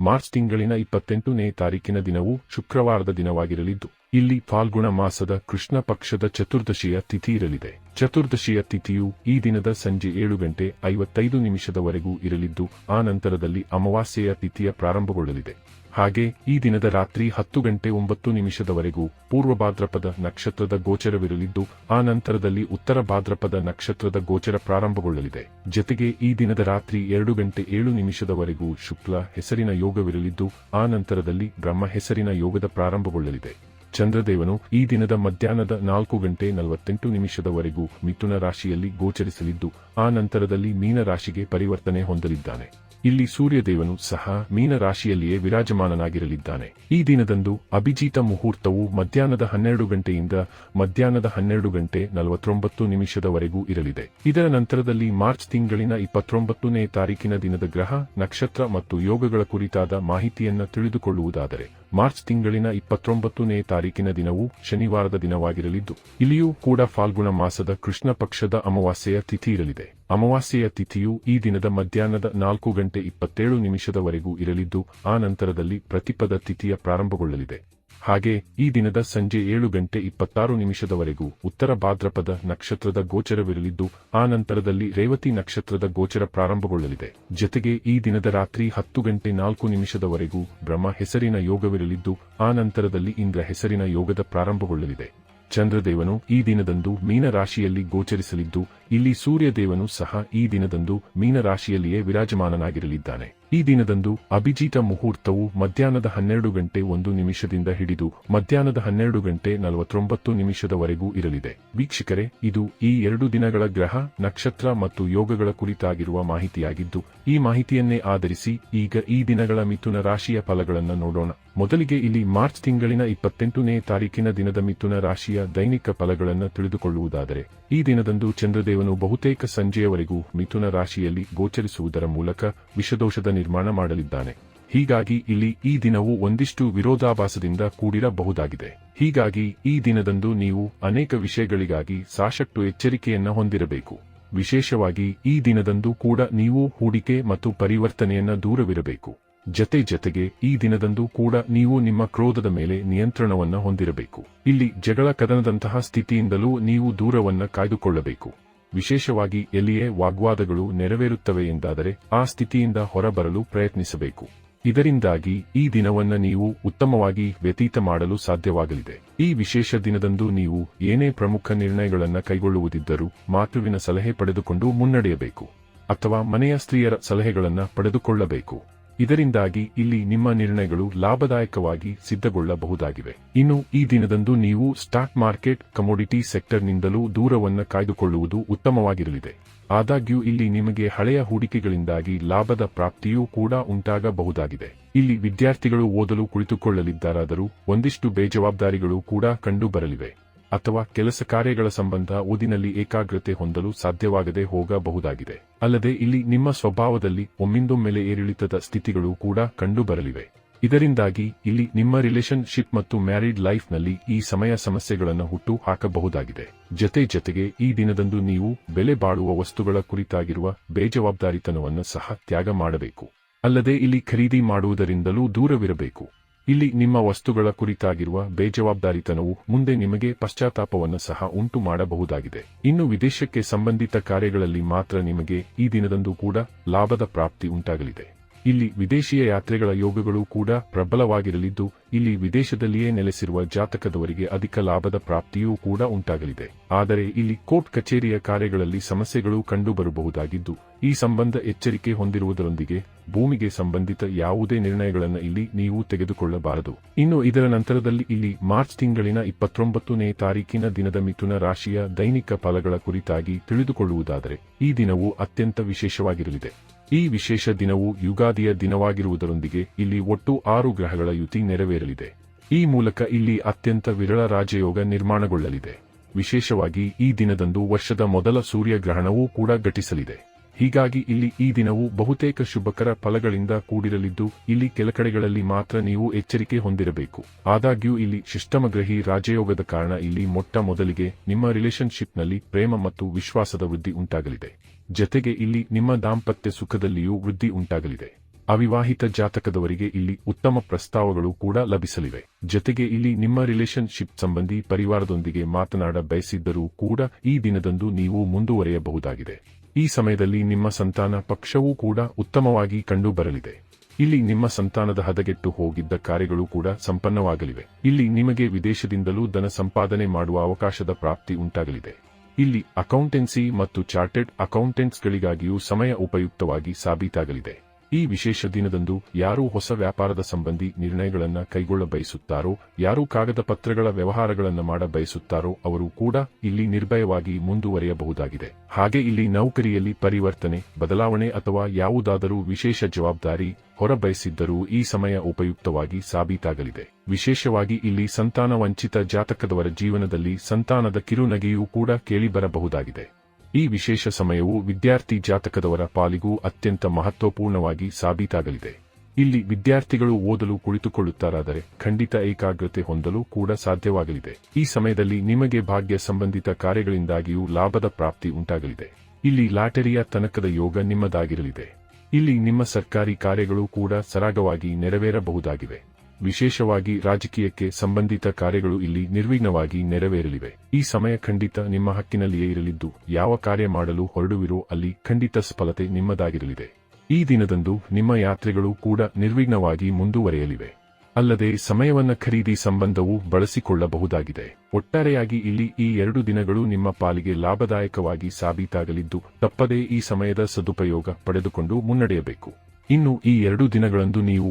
March ತಿಂಗಳಿನ ಇಪ್ಪತ್ತೆಂಟನೇ ತಾರೀಕಿನ ದಿನವು ಶುಕ್ರವಾರದ ದಿನವಾಗಿರಲಿದ್ದು. ಇಲ್ಲಿ ಫಾಲ್ಗುಣ ಮಾಸದ ಕೃಷ್ಣ ಪಕ್ಷದ ಚತುರ್ದಶಿಯ ತಿಥಿ ಇರಲಿದೆ. ಚತುರ್ದಶಿಯ ತಿಥಿಯು ಈ ದಿನದ ಸಂಜೆ ಏಳು ಗಂಟೆ ಐವತ್ತೈದು ನಿಮಿಷದವರೆಗೂ ಇರಲಿದ್ದು, ಆ ನಂತರದಲ್ಲಿ ಅಮಾವಾಸ್ಯೆಯ ತಿಥಿಯ ಪ್ರಾರಂಭಗೊಳ್ಳಲಿದೆ. ಹಾಗೆ ಈ ದಿನದ ರಾತ್ರಿ ಹತ್ತು ಗಂಟೆ ಒಂಬತ್ತು ನಿಮಿಷದವರೆಗೂ ಪೂರ್ವ ಭಾದ್ರಪದ ನಕ್ಷತ್ರದ ಗೋಚರವಿರಲಿದ್ದು, ಆ ನಂತರದಲ್ಲಿ ಉತ್ತರ ಭಾದ್ರಪದ ನಕ್ಷತ್ರದ ಗೋಚರ ಪ್ರಾರಂಭಗೊಳ್ಳಲಿದೆ. ಜತೆಗೆ ಈ ದಿನದ ರಾತ್ರಿ ಎರಡು ಗಂಟೆ ಏಳು ನಿಮಿಷದವರೆಗೂ ಶುಕ್ಲ ಹೆಸರಿನ ಯೋಗವಿರಲಿದ್ದು, ಆ ನಂತರದಲ್ಲಿ ಬ್ರಹ್ಮ ಹೆಸರಿನ ಯೋಗದ ಪ್ರಾರಂಭಗೊಳ್ಳಲಿದೆ. ಚಂದ್ರದೇವನು ಈ ದಿನದ ಮಧ್ಯಾಹ್ನದ ನಾಲ್ಕು ಗಂಟೆ ನಲವತ್ತೆಂಟು ನಿಮಿಷದವರೆಗೂ ಮಿಥುನ ರಾಶಿಯಲ್ಲಿ ಗೋಚರಿಸಲಿದ್ದು, ಆ ನಂತರದಲ್ಲಿ ಮೀನರಾಶಿಗೆ ಪರಿವರ್ತನೆ ಹೊಂದಲಿದ್ದಾನೆ. ಇಲ್ಲಿ ಸೂರ್ಯದೇವನು ಸಹ ಮೀನ ರಾಶಿಯಲ್ಲಿಯೇ ವಿರಾಜಮಾನನಾಗಿರಲಿದ್ದಾನೆ. ಈ ದಿನದಂದು ಅಭಿಜಿತ ಮುಹೂರ್ತವು ಮಧ್ಯಾಹ್ನದ ಹನ್ನೆರಡು ಗಂಟೆಯಿಂದ ಮಧ್ಯಾಹ್ನದ ಹನ್ನೆರಡು ಗಂಟೆ ನಲವತ್ತೊಂಬತ್ತು ನಿಮಿಷದವರೆಗೂ ಇರಲಿದೆ. ಇದರ ನಂತರದಲ್ಲಿ ಮಾರ್ಚ್ ತಿಂಗಳಿನ ಇಪ್ಪತ್ತೊಂಬತ್ತನೇ ತಾರೀಕಿನ ದಿನದ ಗ್ರಹ, ನಕ್ಷತ್ರ ಮತ್ತು ಯೋಗಗಳ ಕುರಿತಾದ ಮಾಹಿತಿಯನ್ನು ತಿಳಿದುಕೊಳ್ಳುವುದಾದರೆ ಮಾರ್ಚ್ ತಿಂಗಳಿನ ಇಪ್ಪತ್ತೊಂಬತ್ತನೇ ತಾರೀಕಿನ ದಿನವು ಶನಿವಾರದ ದಿನವಾಗಿರಲಿದ್ದು, ಇಲ್ಲಿಯೂ ಕೂಡ ಫಾಲ್ಗುಣ ಮಾಸದ ಕೃಷ್ಣ ಪಕ್ಷದ ಅಮಾವಾಸ್ಯೆಯ ತಿಥಿ ಇರಲಿದೆ. ಅಮಾವಾಸ್ಯೆಯ ತಿಥಿಯು ಈ ದಿನದ ಮಧ್ಯಾಹ್ನದ ನಾಲ್ಕು ಗಂಟೆ ಇಪ್ಪತ್ತೇಳು ನಿಮಿಷದವರೆಗೂ ಇರಲಿದ್ದು, ಆ ನಂತರದಲ್ಲಿ ಪ್ರತಿಪದ ತಿಥಿಯ ಪ್ರಾರಂಭಗೊಳ್ಳಲಿದೆ. ಹಾಗೆ ಈ ದಿನದ ಸಂಜೆ ಏಳು ಗಂಟೆ ಇಪ್ಪತ್ತಾರು ನಿಮಿಷದವರೆಗೂ ಉತ್ತರ ಭಾದ್ರಪದ ನಕ್ಷತ್ರದ ಗೋಚರವಿರಲಿದ್ದು, ಆ ನಂತರದಲ್ಲಿ ರೇವತಿ ನಕ್ಷತ್ರದ ಗೋಚರ ಪ್ರಾರಂಭಗೊಳ್ಳಲಿದೆ. ಜೊತೆಗೆ ಈ ದಿನದ ರಾತ್ರಿ ಹತ್ತು ಗಂಟೆ ನಾಲ್ಕು ನಿಮಿಷದವರೆಗೂ ಬ್ರಹ್ಮ ಹೆಸರಿನ ಯೋಗವಿರಲಿದ್ದು, ಆ ನಂತರದಲ್ಲಿ ಇಂದ್ರ ಹೆಸರಿನ ಯೋಗದ ಪ್ರಾರಂಭಗೊಳ್ಳಲಿದೆ. ಚಂದ್ರದೇವನು ಈ ದಿನದಂದು ಮೀನ ರಾಶಿಯಲ್ಲಿ ಗೋಚರಿಸಲಿದ್ದು, ಇಲ್ಲಿ ಸೂರ್ಯದೇವನು ಸಹ ಈ ದಿನದಂದು ಮೀನ ರಾಶಿಯಲ್ಲಿಯೇ ವಿರಾಜಮಾನನಾಗಿರಲಿದ್ದಾನೆ. ಈ ದಿನದಂದು ಅಭಿಜಿತ ಮುಹೂರ್ತವು ಮಧ್ಯಾಹ್ನದ ಹನ್ನೆರಡು ಗಂಟೆ ಒಂದು ನಿಮಿಷದಿಂದ ಹಿಡಿದು ಮಧ್ಯಾಹ್ನದ ಹನ್ನೆರಡು ಗಂಟೆ ನಲವತ್ತೊಂಬತ್ತು ನಿಮಿಷದವರೆಗೂ ಇರಲಿದೆ. ವೀಕ್ಷಕರೇ, ಇದು ಈ ಎರಡು ದಿನಗಳ ಗ್ರಹ, ನಕ್ಷತ್ರ ಮತ್ತು ಯೋಗಗಳ ಕುರಿತಾಗಿರುವ ಮಾಹಿತಿಯಾಗಿದ್ದು, ಈ ಮಾಹಿತಿಯನ್ನೇ ಆಧರಿಸಿ ಈಗ ಈ ದಿನಗಳ ಮಿಥುನ ರಾಶಿಯ ಫಲಗಳನ್ನು ನೋಡೋಣ. ಮೊದಲಿಗೆ ಇಲ್ಲಿ ಮಾರ್ಚ್ ತಿಂಗಳಿನ ಇಪ್ಪತ್ತೆಂಟನೇ ತಾರೀಕಿನ ದಿನದ ಮಿಥುನ ರಾಶಿಯ ದೈನಿಕ ಫಲಗಳನ್ನು ತಿಳಿದುಕೊಳ್ಳುವುದಾದರೆ, ಈ ದಿನದಂದು ಚಂದ್ರದೇವನು ಬಹುತೇಕ ಸಂಜೆಯವರೆಗೂ ಮಿಥುನ ರಾಶಿಯಲ್ಲಿ ಗೋಚರಿಸುವುದರ ಮೂಲಕ ವಿಷದೋಷದ ನಿರ್ಮಾಣ ಮಾಡಲಿದ್ದಾನೆ. ಹೀಗಾಗಿ ಇಲ್ಲಿ ಈ ದಿನವು ಒಂದಿಷ್ಟು ವಿರೋಧಾಭಾಸದಿಂದ ಕೂಡಿರಬಹುದಾಗಿದೆ. ಹೀಗಾಗಿ ಈ ದಿನದಂದು ನೀವು ಅನೇಕ ವಿಷಯಗಳಿಗಾಗಿ ಸಾಕಷ್ಟು ಎಚ್ಚರಿಕೆಯನ್ನು ಹೊಂದಿರಬೇಕು. ವಿಶೇಷವಾಗಿ ಈ ದಿನದಂದು ಕೂಡ ನೀವು ಹೂಡಿಕೆ ಮತ್ತು ಪರಿವರ್ತನೆಯನ್ನ ದೂರವಿರಬೇಕು. ಜತೆ ಜತೆಗೆ ಈ ದಿನದಂದು ಕೂಡ ನೀವು ನಿಮ್ಮ ಕ್ರೋಧದ ಮೇಲೆ ನಿಯಂತ್ರಣವನ್ನ ಹೊಂದಿರಬೇಕು. ಇಲ್ಲಿ ಜಗಳ ಕದನದಂತಹ ಸ್ಥಿತಿಯಿಂದಲೂ ನೀವು ದೂರವನ್ನ ಕಾಯ್ದುಕೊಳ್ಳಬೇಕು. ವಿಶೇಷವಾಗಿ ಎಲ್ಲಿಯೇ ವಾಗ್ವಾದಗಳು ನೆರವೇರುತ್ತವೆ ಎಂದಾದರೆ ಆ ಸ್ಥಿತಿಯಿಂದ ಹೊರಬರಲು ಪ್ರಯತ್ನಿಸಬೇಕು. ಇದರಿಂದಾಗಿ ಈ ದಿನವನ್ನ ನೀವು ಉತ್ತಮವಾಗಿ ವ್ಯತೀತ ಮಾಡಲು ಸಾಧ್ಯವಾಗಲಿದೆ. ಈ ವಿಶೇಷ ದಿನದಂದು ನೀವು ಏನೇ ಪ್ರಮುಖ ನಿರ್ಣಯಗಳನ್ನು ಕೈಗೊಳ್ಳುವುದಿದ್ದರೂ ಮಾತೃವಿನ ಸಲಹೆ ಪಡೆದುಕೊಂಡು ಮುನ್ನಡೆಯಬೇಕು. ಅಥವಾ ಮನೆಯ ಸ್ತ್ರೀಯರ ಸಲಹೆಗಳನ್ನು ಪಡೆದುಕೊಳ್ಳಬೇಕು. ಇದರಿಂದಾಗಿ ಇಲ್ಲಿ ನಿಮ್ಮ ನಿರ್ಣಯಗಳು ಲಾಭದಾಯಕವಾಗಿ ಸಿದ್ಧಗೊಳ್ಳಬಹುದಾಗಿವೆ. ಇನ್ನು, ಈ ದಿನದಂದು ನೀವು ಸ್ಟಾಕ್ ಮಾರ್ಕೆಟ್ ಕಮೋಡಿಟಿ ಸೆಕ್ಟರ್ನಿಂದಲೂ ದೂರವನ್ನು ಕಾಯ್ದುಕೊಳ್ಳುವುದು ಉತ್ತಮವಾಗಿರಲಿದೆ. ಆದಾಗ್ಯೂ, ಇಲ್ಲಿ ನಿಮಗೆ ಹಳೆಯ ಹೂಡಿಕೆಗಳಿಂದಾಗಿ ಲಾಭದ ಪ್ರಾಪ್ತಿಯೂ ಕೂಡ ಉಂಟಾಗಬಹುದಾಗಿದೆ. ಇಲ್ಲಿ ವಿದ್ಯಾರ್ಥಿಗಳು ಓದಲು ಕುಳಿತುಕೊಳ್ಳಲಿದ್ದಾರಾದರೂ, ಒಂದಿಷ್ಟು ಬೇಜವಾಬ್ದಾರಿಗಳು ಕೂಡ ಕಂಡುಬರಲಿವೆ. ಅಥವಾ ಕೆಲಸ ಕಾರ್ಯಗಳ ಸಂಬಂಧ ಓದಿನಲ್ಲಿ ಏಕಾಗ್ರತೆ ಹೊಂದಲು ಸಾಧ್ಯವಾಗದೆ ಹೋಗಬಹುದಾಗಿದೆ. ಅಲ್ಲದೆ ಇಲ್ಲಿ ನಿಮ್ಮ ಸ್ವಭಾವದಲ್ಲಿ ಒಮ್ಮಿಂದೊಮ್ಮೆಲೆ ಏರಿಳಿತದ ಸ್ಥಿತಿಗಳು ಕೂಡ ಕಂಡುಬರಲಿವೆ. ಇದರಿಂದಾಗಿ ಇಲ್ಲಿ ನಿಮ್ಮ ರಿಲೇಶನ್ಶಿಪ್ ಮತ್ತು ಮ್ಯಾರಿಡ್ ಲೈಫ್ನಲ್ಲಿ ಈ ಸಮಯ ಸಮಸ್ಯೆಗಳನ್ನು ಹುಟ್ಟು ಹಾಕಬಹುದಾಗಿದೆ. ಜತೆ ಜತೆಗೆ ಈ ದಿನದಂದು ನೀವು ಬೆಲೆ ಬಾಳುವ ವಸ್ತುಗಳ ಕುರಿತಾಗಿರುವ ಬೇಜವಾಬ್ದಾರಿತನವನ್ನು ಸಹ ತ್ಯಾಗ ಮಾಡಬೇಕು. ಅಲ್ಲದೆ ಇಲ್ಲಿ ಖರೀದಿ ಮಾಡುವುದರಿಂದಲೂ ದೂರವಿರಬೇಕು. ಇಲ್ಲಿ ನಿಮ್ಮ ವಸ್ತುಗಳ ಕುರಿತಾಗಿರುವ ಬೇಜವಾಬ್ದಾರಿತನವು ಮುಂದೆ ನಿಮಗೆ ಪಶ್ಚಾತ್ತಾಪವನ್ನು ಸಹ ಉಂಟು ಮಾಡಬಹುದಾಗಿದೆ. ಇನ್ನು ವಿದೇಶಕ್ಕೆ ಸಂಬಂಧಿತ ಕಾರ್ಯಗಳಲ್ಲಿ ಮಾತ್ರ ನಿಮಗೆ ಈ ದಿನದಂದು ಕೂಡ ಲಾಭದ ಪ್ರಾಪ್ತಿ ಉಂಟಾಗಲಿದೆ. ಇಲ್ಲಿ ವಿದೇಶೀಯ ಯಾತ್ರೆಗಳ ಯೋಗಗಳು ಕೂಡ ಪ್ರಬಲವಾಗಿರಲಿದ್ದು, ಇಲ್ಲಿ ವಿದೇಶದಲ್ಲಿಯೇ ನೆಲೆಸಿರುವ ಜಾತಕದವರಿಗೆ ಅಧಿಕ ಲಾಭದ ಪ್ರಾಪ್ತಿಯೂ ಕೂಡ ಉಂಟಾಗಲಿದೆ. ಆದರೆ ಇಲ್ಲಿ ಕೋರ್ಟ್ ಕಚೇರಿಯ ಕಾರ್ಯಗಳಲ್ಲಿ ಸಮಸ್ಯೆಗಳು ಕಂಡುಬರಬಹುದಾಗಿದ್ದು ಈ ಸಂಬಂಧ ಎಚ್ಚರಿಕೆ ಹೊಂದಿರುವುದರೊಂದಿಗೆ ಭೂಮಿಗೆ ಸಂಬಂಧಿತ ಯಾವುದೇ ನಿರ್ಣಯಗಳನ್ನು ಇಲ್ಲಿ ನೀವು ತೆಗೆದುಕೊಳ್ಳಬಾರದು. ಇನ್ನು ಇದರ ನಂತರದಲ್ಲಿ ಇಲ್ಲಿ ಮಾರ್ಚ್ ತಿಂಗಳಿನ ಇಪ್ಪತ್ತೊಂಬತ್ತನೇ ತಾರೀಕಿನ ದಿನದ ಮಿಥುನ ರಾಶಿಯ ದೈನಿಕ ಫಲಗಳ ಕುರಿತಾಗಿ ತಿಳಿದುಕೊಳ್ಳುವುದಾದರೆ ಈ ದಿನವು ಅತ್ಯಂತ ವಿಶೇಷವಾಗಿರಲಿದೆ. ಈ ವಿಶೇಷ ದಿನವು ಯುಗಾದಿಯ ದಿನವಾಗಿರುವುದರೊಂದಿಗೆ ಇಲ್ಲಿ ಒಟ್ಟು ಆರು ಗ್ರಹಗಳ ಯುತಿ ನೆರವೇರಲಿದೆ. ಈ ಮೂಲಕ ಇಲ್ಲಿ ಅತ್ಯಂತ ವಿರಳ ರಾಜಯೋಗ ನಿರ್ಮಾಣಗೊಳ್ಳಲಿದೆ. ವಿಶೇಷವಾಗಿ ಈ ದಿನದಂದು ವರ್ಷದ ಮೊದಲ ಸೂರ್ಯಗ್ರಹಣವೂ ಕೂಡ ಘಟಿಸಲಿದೆ. ಹೀಗಾಗಿ ಇಲ್ಲಿ ಈ ದಿನವು ಬಹುತೇಕ ಶುಭಕರ ಫಲಗಳಿಂದ ಕೂಡಿರಲಿದ್ದು, ಇಲ್ಲಿ ಕೆಲ ಕಡೆಗಳಲ್ಲಿ ಮಾತ್ರ ನೀವು ಎಚ್ಚರಿಕೆ ಹೊಂದಿರಬೇಕು. ಆದಾಗ್ಯೂ ಇಲ್ಲಿ ಶಿಷ್ಟಮಗ್ರಹಿ ರಾಜಯೋಗದ ಕಾರಣ ಇಲ್ಲಿ ಮೊಟ್ಟ ಮೊದಲಿಗೆ ನಿಮ್ಮ ರಿಲೇಶನ್ಶಿಪ್ನಲ್ಲಿ ಪ್ರೇಮ ಮತ್ತು ವಿಶ್ವಾಸದ ವೃದ್ಧಿ ಉಂಟಾಗಲಿದೆ. ಜತೆಗೆ ಇಲ್ಲಿ ನಿಮ್ಮ ದಾಂಪತ್ಯ ಸುಖದಲ್ಲಿಯೂ ವೃದ್ಧಿ ಉಂಟಾಗಲಿದೆ. ಅವಿವಾಹಿತ ಜಾತಕದವರಿಗೆ ಇಲ್ಲಿ ಉತ್ತಮ ಪ್ರಸ್ತಾವಗಳು ಕೂಡ ಲಭಿಸಲಿವೆ. ಜತೆಗೆ ಇಲ್ಲಿ ನಿಮ್ಮ ರಿಲೇಶನ್ಶಿಪ್ ಸಂಬಂಧಿ ಪರಿವಾರದೊಂದಿಗೆ ಮಾತನಾಡ ಬಯಸಿದ್ದರೂ ಕೂಡ ಈ ದಿನದಂದು ನೀವು ಮುಂದುವರೆಯಬಹುದಾಗಿದೆ. ಈ ಸಮಯದಲ್ಲಿ ನಿಮ್ಮ ಸಂತಾನ ಪಕ್ಷವೂ ಕೂಡ ಉತ್ತಮವಾಗಿ ಕಂಡುಬರಲಿದೆ. ಇಲ್ಲಿ ನಿಮ್ಮ ಸಂತಾನದ ಹದಗೆಟ್ಟು ಹೋಗಿದ್ದ ಕಾರ್ಯಗಳು ಕೂಡ ಸಂಪನ್ನವಾಗಲಿವೆ. ಇಲ್ಲಿ ನಿಮಗೆ ವಿದೇಶದಿಂದಲೂ ಧನ ಸಂಪಾದನೆ ಮಾಡುವ ಅವಕಾಶದ ಪ್ರಾಪ್ತಿ ಉಂಟಾಗಲಿದೆ. ಇಲ್ಲಿ ಅಕೌಂಟೆನ್ಸಿ ಮತ್ತು ಚಾರ್ಟೆಡ್ ಅಕೌಂಟೆಂಟ್ಸ್ಗಳಿಗಾಗಿಯೂ ಸಮಯ ಉಪಯುಕ್ತವಾಗಿ ಸಾಬೀತಾಗಲಿದೆ. ಈ ವಿಶೇಷ ದಿನದಂದು ಯಾರು ಹೊಸ ವ್ಯಾಪಾರದ ಸಂಬಂಧಿ ನಿರ್ಣಯಗಳನ್ನು ಕೈಗೊಳ್ಳ ಬಯಸುತ್ತಾರೋ, ಯಾರು ಕಾಗದ ಪತ್ರಗಳ ವ್ಯವಹಾರಗಳನ್ನು ಮಾಡ ಬಯಸುತ್ತಾರೋ ಅವರು ಕೂಡ ಇಲ್ಲಿ ನಿರ್ಭಯವಾಗಿ ಮುಂದುವರಿಯಬಹುದಾಗಿದೆ. ಹಾಗೆ ಇಲ್ಲಿ ನೌಕರಿಯಲ್ಲಿ ಪರಿವರ್ತನೆ, ಬದಲಾವಣೆ ಅಥವಾ ಯಾವುದಾದರೂ ವಿಶೇಷ ಜವಾಬ್ದಾರಿ ಹೊರಬಯಸಿದ್ದರೂ ಈ ಸಮಯ ಉಪಯುಕ್ತವಾಗಿ ಸಾಬೀತಾಗಲಿದೆ. ವಿಶೇಷವಾಗಿ ಇಲ್ಲಿ ಸಂತಾನ ವಂಚಿತ ಜಾತಕದವರ ಜೀವನದಲ್ಲಿ ಸಂತಾನದ ಕಿರುನಗೆಯೂ ಕೂಡ ಕೇಳಿಬರಬಹುದಾಗಿದೆ ಈ ವಿಶೇಷ ಸಮಯವು ವಿದ್ಯಾರ್ಥಿ ಜಾತಕದವರ ಪಾಲಿಗೂ ಅತ್ಯಂತ ಮಹತ್ವಪೂರ್ಣವಾಗಿ ಸಾಬೀತಾಗಲಿದೆ. ಇಲ್ಲಿ ವಿದ್ಯಾರ್ಥಿಗಳು ಓದಲು ಕುಳಿತುಕೊಳ್ಳುತ್ತಾರಾದರೆ ಖಂಡಿತ ಏಕಾಗ್ರತೆ ಹೊಂದಲು ಕೂಡ ಸಾಧ್ಯವಾಗಲಿದೆ. ಈ ಸಮಯದಲ್ಲಿ ನಿಮಗೆ ಭಾಗ್ಯ ಸಂಬಂಧಿತ ಕಾರ್ಯಗಳಿಂದಾಗಿಯೂ ಲಾಭದ ಪ್ರಾಪ್ತಿ ಉಂಟಾಗಲಿದೆ. ಇಲ್ಲಿ ಲಾಟರಿಯ ತನಕದ ಯೋಗ ನಿಮ್ಮದಾಗಿರಲಿದೆ. ಇಲ್ಲಿ ನಿಮ್ಮ ಸರ್ಕಾರಿ ಕಾರ್ಯಗಳು ಕೂಡ ಸರಾಗವಾಗಿ ನೆರವೇರಬಹುದಾಗಿವೆ. ವಿಶೇಷವಾಗಿ ರಾಜಕೀಯಕ್ಕೆ ಸಂಬಂಧಿತ ಕಾರ್ಯಗಳು ಇಲ್ಲಿ ನಿರ್ವಿಘ್ನವಾಗಿ ನೆರವೇರಲಿವೆ. ಈ ಸಮಯ ಖಂಡಿತ ನಿಮ್ಮ ಹಕ್ಕಿನಲ್ಲಿಯೇ ಇರಲಿದ್ದು, ಯಾವ ಕಾರ್ಯ ಮಾಡಲು ಹೊರಡುವಿರೋ ಅಲ್ಲಿ ಖಂಡಿತ ಸಫಲತೆ ನಿಮ್ಮದಾಗಿರಲಿದೆ. ಈ ದಿನದಂದು ನಿಮ್ಮ ಯಾತ್ರೆಗಳು ಕೂಡ ನಿರ್ವಿಘ್ನವಾಗಿ ಮುಂದುವರೆಯಲಿವೆ. ಅಲ್ಲದೆ ಸಮಯವನ್ನ ಖರೀದಿ ಸಂಬಂಧವು ಬಳಸಿಕೊಳ್ಳಬಹುದಾಗಿದೆ. ಒಟ್ಟಾರೆಯಾಗಿ ಇಲ್ಲಿ ಈ ಎರಡು ದಿನಗಳು ನಿಮ್ಮ ಪಾಲಿಗೆ ಲಾಭದಾಯಕವಾಗಿ ಸಾಬೀತಾಗಲಿದ್ದು, ತಪ್ಪದೇ ಈ ಸಮಯದ ಸದುಪಯೋಗ ಪಡೆದುಕೊಂಡು ಮುನ್ನಡೆಯಬೇಕು. ಇನ್ನು ಈ ಎರಡು ದಿನಗಳಂದು ನೀವು